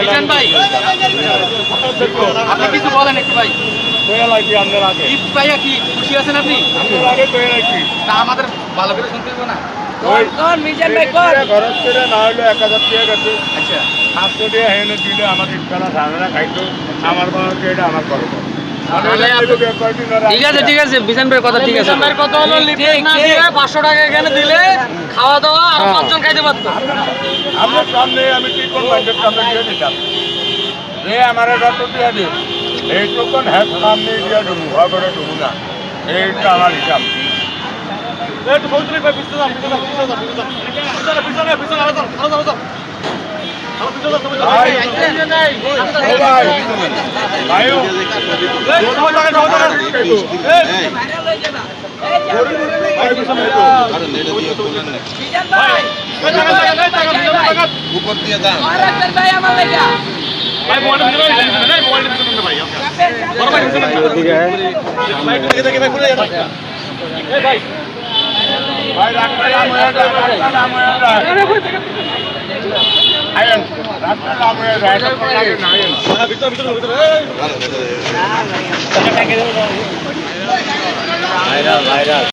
মিজান ভাই আপনি কিছু বলেন একটু ভাই। কি? খুশি আছেন আপনি? তা আমাদের ভালো করে শুনতে না। খরচ করে না হলে এক হাজার টাকা গেছে আচ্ছা। সাতশো টাকা হেনে দিলে আমাকে ইনশাল্লাহ ধারণা খাইতো। আমার বাবাকে এটা আমার করব ঠিক আছে ঠিক আছে বিশান ভাই কথা ঠিক আছে। কত হলো লিফলেট না দিয়ে পাঁচশো টাকা এখানে দিলে খাওয়া দাওয়া আর পাঁচজন খাইতে পারতো। আপনার সামনে আমি কি করব? এদের সামনে দিয়ে দিতাম। এ আমার যত দিয়ে দিও এইটুকুন হ্যাঁ সামনে দিয়ে ঢুকু হবে ঢুকু না। এইটা আমার হিসাব। ভাই, ও ভাই, ভাইও, উপর দিয়ে দাম ভাই, রাস্তার নাম হয়ে যায়, রাস্তার নাম হয়ে যায়। আয়েন, রাস্তার নাম হয়ে যায়, এটা কোনো লাগে না, আয়েন। Viral viral